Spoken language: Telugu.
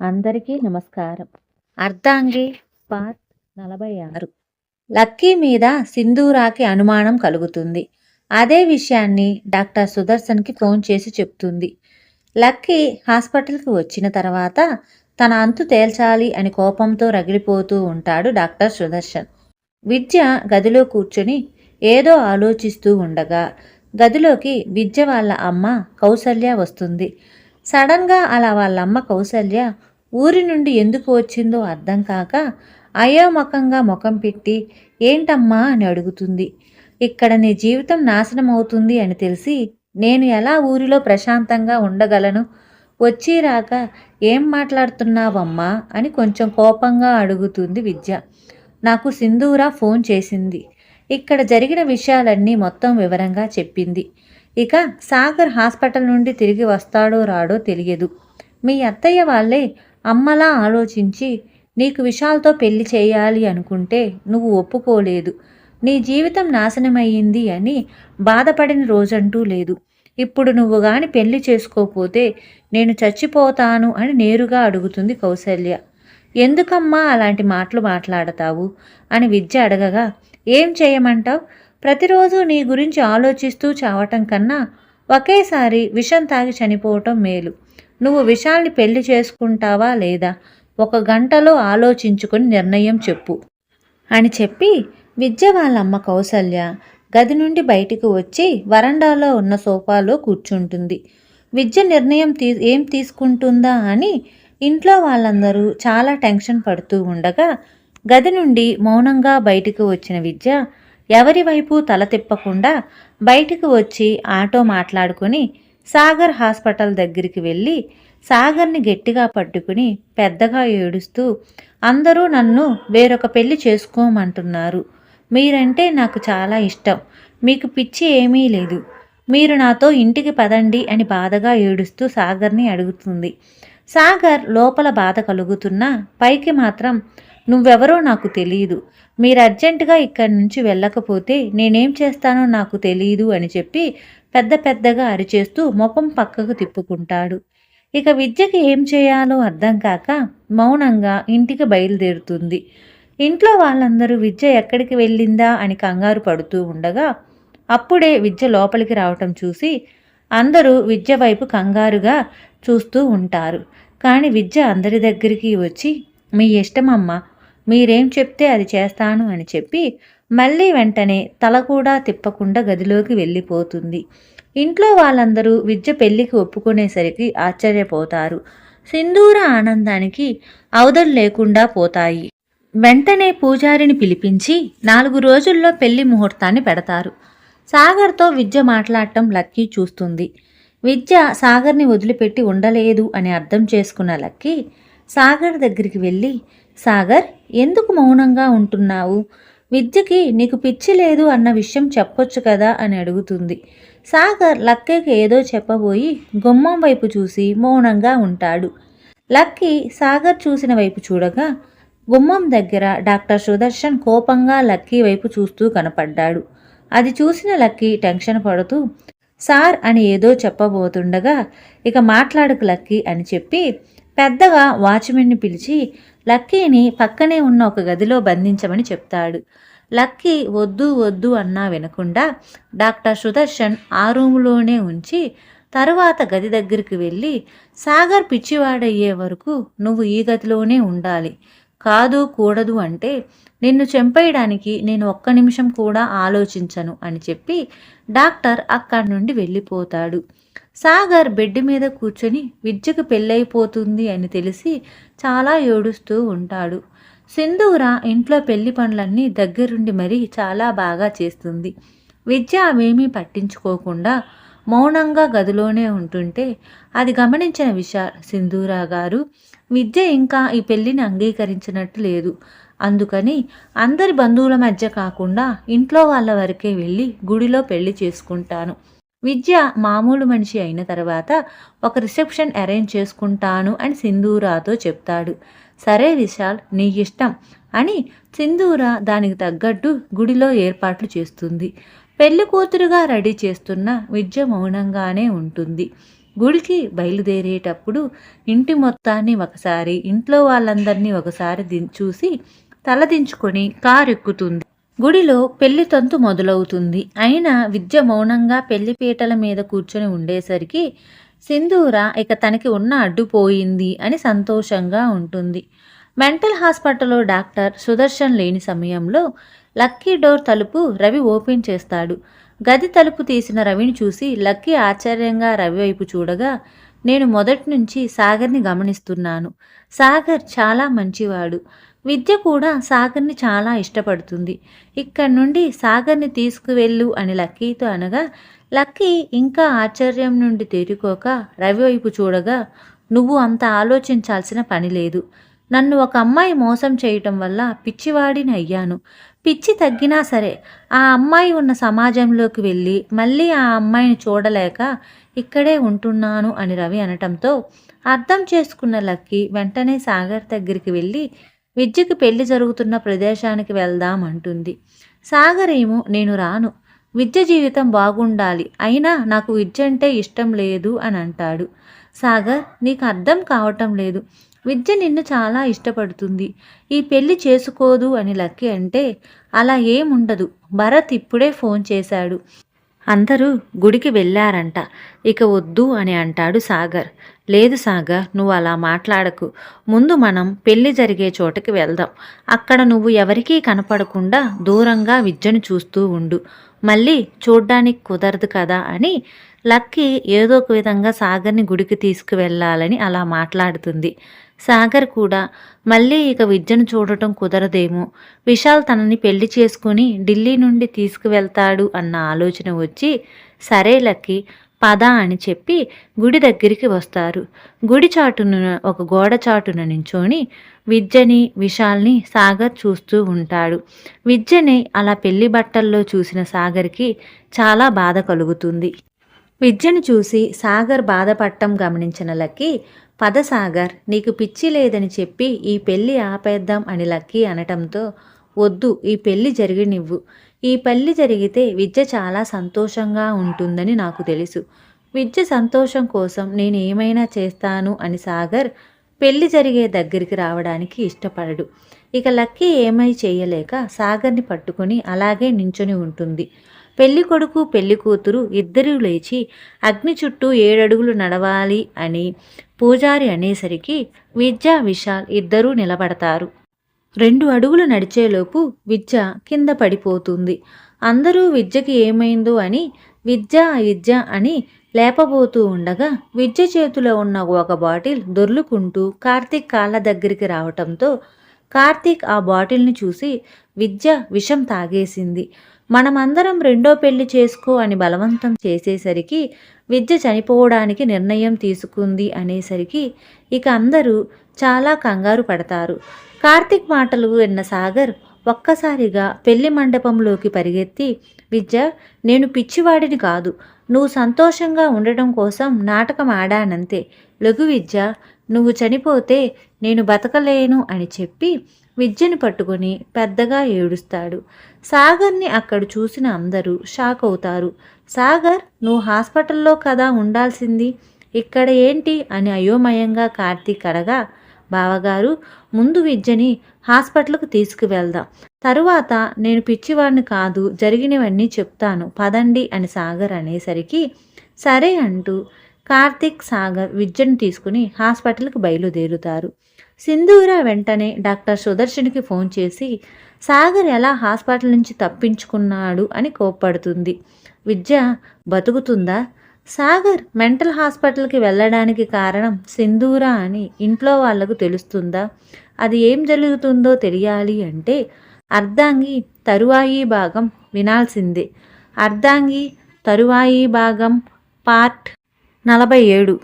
అందరికీ నమస్కారం. అర్ధాంగి పార్ట్ నలభై ఆరు లక్కీ మీద సింధూరాకి అనుమానం కలుగుతుంది. అదే విషయాన్ని డాక్టర్ సుదర్శన్కి ఫోన్ చేసి చెప్తుంది. లక్కీ హాస్పిటల్కి వచ్చిన తర్వాత తన అంతు తేల్చాలి అని కోపంతో రగిలిపోతూ ఉంటాడు డాక్టర్ సుదర్శన్. విద్య గదిలో కూర్చొని ఏదో ఆలోచిస్తూ ఉండగా గదిలోకి విద్య వాళ్ళ అమ్మ కౌసల్య వస్తుంది. సడన్గా అలా వాళ్ళమ్మ కౌసల్య ఊరి నుండి ఎందుకు వచ్చిందో అర్థం కాక అయోమకంగా ముఖం పెట్టి ఏంటమ్మా? అని అడుగుతుంది. ఇక్కడ నీ జీవితం నాశనం అవుతుంది అని తెలిసి నేను ఎలా ఊరిలో ప్రశాంతంగా ఉండగలను? వచ్చి రాక ఏం మాట్లాడుతున్నావమ్మా? అని కొంచెం కోపంగా అడుగుతుంది విద్య. నాకు సింధూరా ఫోన్ చేసింది. ఇక్కడ జరిగిన విషయాలన్నీ మొత్తం వివరంగా చెప్పింది. ఇక సాగర్ హాస్పిటల్ నుండి తిరిగి వస్తాడో రాడో తెలియదు. మీ అత్తయ్య వాళ్ళే అమ్మలా ఆలోచించి నీకు విశాల్తో పెళ్ళి చేయాలి అనుకుంటే నువ్వు ఒప్పుకోలేదు. నీ జీవితం నాశనమయ్యింది అని బాధపడిన రోజంటూ లేదు. ఇప్పుడు నువ్వు గాని పెళ్ళి చేసుకోపోతే నేను చచ్చిపోతాను అని నేరుగా అడుగుతుంది కౌసల్య. ఎందుకమ్మా అలాంటి మాటలు మాట్లాడతావు? అని విద్య అడగగా ఏం చేయమంటావు? ప్రతిరోజు నీ గురించి ఆలోచిస్తూ చావటం కన్నా ఒకేసారి విషం తాగి చనిపోవటం మేలు. నువ్వు విశాల్ని పెళ్ళి చేసుకుంటావా లేదా? ఒక గంటలో ఆలోచించుకొని నిర్ణయం చెప్పు. అని చెప్పి విద్య వాళ్ళ అమ్మ కౌసల్య గది నుండి బయటికి వచ్చి వరండాలో ఉన్న సోఫాలో కూర్చుంటుంది. విద్య నిర్ణయం తీ ఏం తీసుకుంటుందా అని ఇంట్లో వాళ్ళందరూ చాలా టెన్షన్ పడుతూ ఉండగా గది నుండి మౌనంగా బయటికి వచ్చిన విద్య ఎవరి వైపు తల తిప్పకుండా బయటికి వచ్చి ఆటో మాట్లాడుకొని సాగర్ హాస్పిటల్ దగ్గరికి వెళ్ళి సాగర్ని గట్టిగా పట్టుకుని పెద్దగా ఏడుస్తూ అందరూ నన్ను వేరొక పెళ్ళి చేసుకోమంటున్నారు. మీరంటే నాకు చాలా ఇష్టం. మీకు పిచ్చి ఏమీ లేదు. మీరు నాతో ఇంటికి పదండి అని బాధగా ఏడుస్తూ సాగర్ని అడుగుతుంది. సాగర్ లోపల బాధ కలుగుతున్నా పైకి మాత్రం నువ్వెవరో నాకు తెలియదు మీరు అర్జెంటుగా ఇక్కడి నుంచి వెళ్ళకపోతే నేనేం చేస్తానో నాకు తెలియదు అని చెప్పి పెద్ద పెద్దగా అరిచేస్తూ ముఖం పక్కకు తిప్పుకుంటాడు. ఇక విద్యకి ఏం చేయాలో అర్థం కాక మౌనంగా ఇంటికి బయలుదేరుతుంది. ఇంట్లో వాళ్ళందరూ విద్య ఎక్కడికి వెళ్ళిందా అని కంగారు పడుతూ ఉండగా అప్పుడే విద్య లోపలికి రావటం చూసి అందరూ విద్య వైపు కంగారుగా చూస్తూ ఉంటారు. కానీ విద్య అందరి దగ్గరికి వచ్చి మీ ఇష్టమమ్మా మీరేం చెప్తే అది చేస్తాను అని చెప్పి మళ్ళీ వెంటనే తల కూడా తిప్పకుండా గదిలోకి వెళ్ళిపోతుంది. ఇంట్లో వాళ్ళందరూ విద్య పెళ్ళికి ఒప్పుకునేసరికి ఆశ్చర్యపోతారు. సింధూర ఆనందానికి అవధులు లేకుండా పోతాయి. వెంటనే పూజారిని పిలిపించి నాలుగు రోజుల్లో పెళ్ళి ముహూర్తాన్ని పెడతారు. సాగర్తో విద్య మాట్లాడటం లక్కీ చూస్తుంది. విద్య సాగర్ని వదిలిపెట్టి ఉండలేదు అని అర్థం చేసుకున్న లక్కీ సాగర్ దగ్గరికి వెళ్ళి సాగర్ ఎందుకు మౌనంగా ఉంటున్నావు? విద్యకి నీకు పిచ్చి లేదు అన్న విషయం చెప్పొచ్చు కదా అని అడుగుతుంది. సాగర్ లక్కీకి ఏదో చెప్పబోయి గుమ్మం వైపు చూసి మౌనంగా ఉంటాడు. లక్కీ సాగర్ చూసిన వైపు చూడగా గుమ్మం దగ్గర డాక్టర్ సుదర్శన్ కోపంగా లక్కీ వైపు చూస్తూ కనపడ్డాడు. అది చూసిన లక్కీ టెన్షన్ పడుతూ సార్ అని ఏదో చెప్పబోతుండగా ఇక మాట్లాడకు లక్కీ అని చెప్పి పెద్దగా వాచ్మెన్ని పిలిచి లక్కీని పక్కనే ఉన్న ఒక గదిలో బంధించమని చెప్తాడు. లక్కీ వద్దు వద్దు అన్నా వినకుండా డాక్టర్ సుదర్శన్ ఆ రూములోనే ఉంచి తరువాత గది దగ్గరికి వెళ్ళి సాగర్ పిచ్చివాడయ్యే వరకు నువ్వు ఈ గదిలోనే ఉండాలి. కాదు కూడదు అంటే నిన్ను చంపేయడానికి నేను ఒక్క నిమిషం కూడా ఆలోచించను అని చెప్పి డాక్టర్ అక్కడి నుండి వెళ్ళిపోతాడు. సాగర్ బెడ్ మీద కూర్చొని విద్యకు పెళ్ళైపోతుంది అని తెలిసి చాలా ఏడుస్తూ ఉంటాడు. సింధూర ఇంట్లో పెళ్ళి పనులన్నీ దగ్గరుండి మరీ చాలా బాగా చేస్తుంది. విద్య అవేమీ పట్టించుకోకుండా మౌనంగా గదిలోనే ఉంటుంటే అది గమనించిన విశాల్ సింధూరా గారు విద్య ఇంకా ఈ పెళ్ళిని అంగీకరించినట్టు లేదు. అందుకని అందరి బంధువుల మధ్య కాకుండా ఇంట్లో వాళ్ళ వరకే వెళ్ళి గుడిలో పెళ్ళి చేసుకుంటాను. విద్య మామూలు మనిషి అయిన తర్వాత ఒక రిసెప్షన్ అరేంజ్ చేసుకుంటాను అని సింధూరాతో చెప్తాడు. సరే విశాల్ నీ ఇష్టం అని సింధూర దానికి తగ్గట్టు గుడిలో ఏర్పాట్లు చేస్తుంది. పెళ్ళి కూతురుగా రెడీ చేస్తున్న విద్య మౌనంగానే ఉంటుంది. గుడికి బయలుదేరేటప్పుడు ఇంటి మొత్తాన్ని ఒకసారి ఇంట్లో వాళ్ళందరినీ ఒకసారి దిం- చూసి తలదించుకొని కారు ఎక్కుతుంది గుడిలో పెళ్ళి తంతు మొదలవుతుంది. అయినా విద్య మౌనంగా పెళ్ళి పీటల మీద కూర్చొని ఉండేసరికి సింధూర ఇక తనకి ఉన్న అడ్డు పోయింది అని సంతోషంగా ఉంటుంది. మెంటల్ హాస్పిటల్లో డాక్టర్ సుదర్శన్ లేని సమయంలో లక్కీ డోర్ తలుపు రవి ఓపెన్ చేస్తాడు. గది తలుపు తీసిన రవిని చూసి లక్కీ ఆశ్చర్యంగా రవి వైపు చూడగా నేను మొదటి నుంచి సాగర్ని గమనిస్తున్నాను. సాగర్ చాలా మంచివాడు. విద్య కూడా సాగర్ని చాలా ఇష్టపడుతుంది. ఇక్కడి నుండి సాగర్ని తీసుకువెళ్ళు అని లక్కీతో అనగా లక్కీ ఇంకా ఆశ్చర్యం నుండి తేరుకోక రవి వైపు చూడగా నువ్వు అంత ఆలోచించాల్సిన పని లేదు. నన్ను ఒక అమ్మాయి మోసం చేయటం వల్ల పిచ్చివాడిని అయ్యాను. పిచ్చి తగ్గినా సరే ఆ అమ్మాయి ఉన్న సమాజంలోకి వెళ్ళి మళ్ళీ ఆ అమ్మాయిని చూడలేక ఇక్కడే ఉంటున్నాను అని రవి అనటంతో అర్థం చేసుకున్న లక్కీ వెంటనే సాగర్ దగ్గరికి వెళ్ళి విద్యకి పెళ్ళి జరుగుతున్న ప్రదేశానికి వెళ్దాం అంటుంది. సాగర్ ఏమో నేను రాను. విద్య జీవితం బాగుండాలి. అయినా నాకు విద్య అంటే ఇష్టం లేదు అని అంటాడు. సాగర్ నీకు అర్థం కావటం లేదు. విద్య నిన్ను చాలా ఇష్టపడుతుంది. ఈ పెళ్ళి చేసుకోదు అని లక్కీ అంటే అలా ఏముండదు. భరత్ ఇప్పుడే ఫోన్ చేశాడు. అందరూ గుడికి వెళ్ళారంట. ఇక వద్దు అని అంటాడు సాగర్. లేదు సాగర్ నువ్వు అలా మాట్లాడకు. ముందు మనం పెళ్ళి జరిగే చోటకి వెళ్దాం. అక్కడ నువ్వు ఎవరికీ కనపడకుండా దూరంగా విద్యను చూస్తూ ఉండు. మళ్ళీ చూడ్డానికి కుదరదు కదా అని లక్కీ ఏదో ఒక విధంగా సాగర్ని గుడికి తీసుకువెళ్ళాలని అలా మాట్లాడుతుంది. సాగర్ కూడా మళ్ళీ ఇక విద్యను చూడటం కుదరదేమో. విశాల్ తనని పెళ్ళి చేసుకుని ఢిల్లీ నుండి తీసుకువెళ్తాడు అన్న ఆలోచన వచ్చి సరే లక్కి పద అని చెప్పి గుడి దగ్గరికి వస్తారు. గుడి చాటున ఒక గోడ చాటున నించొని విద్యని విశాల్ని సాగర్ చూస్తూ ఉంటాడు. విద్యని అలా పెళ్ళి బట్టల్లో చూసిన సాగర్కి చాలా బాధ కలుగుతుంది. విద్యను చూసి సాగర్ బాధపడటం గమనించిన లక్కీ పద సాగర్ నీకు పిచ్చి లేదని చెప్పి ఈ పెళ్ళి ఆపేద్దాం అని లక్కీ అనటంతో వద్దు ఈ పెళ్ళి జరిగినివ్వు. ఈ పెళ్ళి జరిగితే విద్య చాలా సంతోషంగా ఉంటుందని నాకు తెలుసు. విద్య సంతోషం కోసం నేను ఏమైనా చేస్తాను అని సాగర్ పెళ్ళి జరిగే దగ్గరికి రావడానికి ఇష్టపడడు. ఇక లక్కీ ఏమై చేయలేక సాగర్ని పట్టుకొని అలాగే నించొని ఉంటుంది. పెళ్ళి కొడుకు పెళ్ళి కూతురు ఇద్దరూ లేచి అగ్ని చుట్టూ ఏడడుగులు నడవాలి అని పూజారి అనేసరికి విద్య విశాల్ ఇద్దరూ నిలబడతారు. రెండు అడుగులు నడిచేలోపు విద్య కింద పడిపోతుంది. అందరూ విద్యకి ఏమైందో అని విద్య విద్య అని లేపబోతూ ఉండగా విద్య చేతిలో ఉన్న ఒక బాటిల్ దొర్లుకుంటూ కార్తీక్ కాళ్ళ దగ్గరికి రావటంతో కార్తీక్ ఆ బాటిల్ని చూసి విద్య విషం తాగేసింది. మనమందరం రెండో పెళ్ళి చేసుకో అని బలవంతం చేసేసరికి విద్య చనిపోవడానికి నిర్ణయం తీసుకుంది అనేసరికి ఇక అందరూ చాలా కంగారు పడతారు. కార్తీక్ మాటలు విన్న సాగర్ ఒక్కసారిగా పెళ్ళి మండపంలోకి పరిగెత్తి విద్య నేను పిచ్చివాడిని కాదు నువ్వు సంతోషంగా ఉండటం కోసం నాటకం ఆడానంతే. లఘు విద్య నువ్వు చనిపోతే నేను బతకలేను అని చెప్పి విద్యను పట్టుకొని పెద్దగా ఏడుస్తాడు. సాగర్ని అక్కడ చూసిన అందరూ షాక్ అవుతారు. సాగర్ నువ్వు హాస్పిటల్లో కదా ఉండాల్సింది? ఇక్కడ ఏంటి? అని అయోమయంగా కార్తీక్ అడగా. బావగారు ముందు విద్యని హాస్పిటల్కు తీసుకువెళ్దాం. తరువాత నేను పిచ్చివాడిని కాదు జరిగినవన్నీ చెప్తాను. పదండి అని సాగర్ అనేసరికి సరే అంటూ కార్తీక్ సాగర్ విద్యను తీసుకుని హాస్పిటల్కి బయలుదేరుతారు. సింధూర వెంటనే డాక్టర్ సుదర్శన్కి ఫోన్ చేసి సాగర్ ఎలా హాస్పిటల్ నుంచి తప్పించుకున్నాడు? అని కోప్పడుతుంది. విద్య బతుకుతుందా? సాగర్ మెంటల్ హాస్పిటల్కి వెళ్ళడానికి కారణం సింధూర అని ఇంట్లో వాళ్ళకు తెలుస్తుందా? అది ఏం జరుగుతుందో తెలియాలి అంటే అర్ధాంగి తరువాయి భాగం వినాల్సిందే. అర్ధాంగి తరువాయి భాగం పార్ట్ నలభై ఏడు.